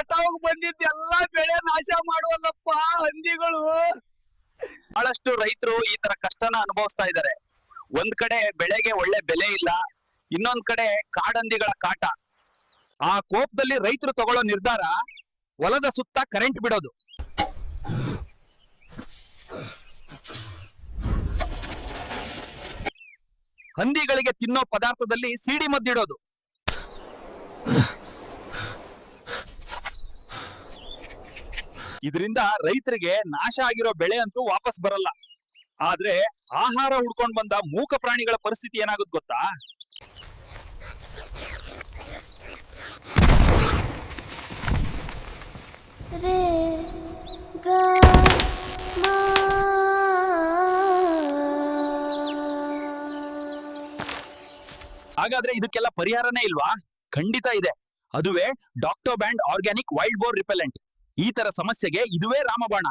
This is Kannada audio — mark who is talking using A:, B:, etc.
A: ಕಟಾವ್ ಬಂದಿದ್ದೆಲ್ಲ ಬೆಳೆ ನಾಶ ಮಾಡುವಲ್ಲಪ್ಪ ಹಂದಿಗಳು. ಬಹಳಷ್ಟು ರೈತರು ಈ ತರ ಕಷ್ಟನ ಅನುಭವಿಸ್ತಾ ಇದ್ದಾರೆ. ಒಂದ್ ಕಡೆ ಬೆಳೆಗೆ ಒಳ್ಳೆ ಬೆಲೆ ಇಲ್ಲ, ಇನ್ನೊಂದ್ ಕಡೆ ಕಾಡಂದಿಗಳ ಕಾಟ. ಆ ಕೋಪದಲ್ಲಿ ರೈತರು ತಗೊಳ್ಳೋ ನಿರ್ಧಾರ ಹೊಲದ ಸುತ್ತ ಕರೆಂಟ್ ಬಿಡೋದು. ಹಂದಿಗಳಿಗೆ ತಿನ್ನೋ ಪದಾರ್ಥದಲ್ಲಿ ಸಿಡಿ ಮದ್ದಿಡೋದು. ಇದರಿಂದ ರೈತರಿಗೆ ನಾಶ ಆಗಿರೋ ಬೆಳೆ ಅಂತೂ ವಾಪಸ್ ಬರಲ್ಲ. ಆದ್ರೆ ಆಹಾರ ಹುಡ್ಕೊಂಡ್ ಬಂದ ಮೂಕ ಪ್ರಾಣಿಗಳ ಪರಿಸ್ಥಿತಿ ಏನಾಗುತ್ತೆ ಗೊತ್ತಾ? ಹಾಗಾದ್ರೆ ಇದಕ್ಕೆಲ್ಲ ಪರಿಹಾರನೇ ಇಲ್ವಾ? ಖಂಡಿತ ಇದೆ. ಅದುವೇ ಡಾಕ್ಟೋ band organic wild boar repellent ಈ ತರ ಸಮಸ್ಯೆಗೆ ಇದುವೇ ರಾಮಬಾಣ.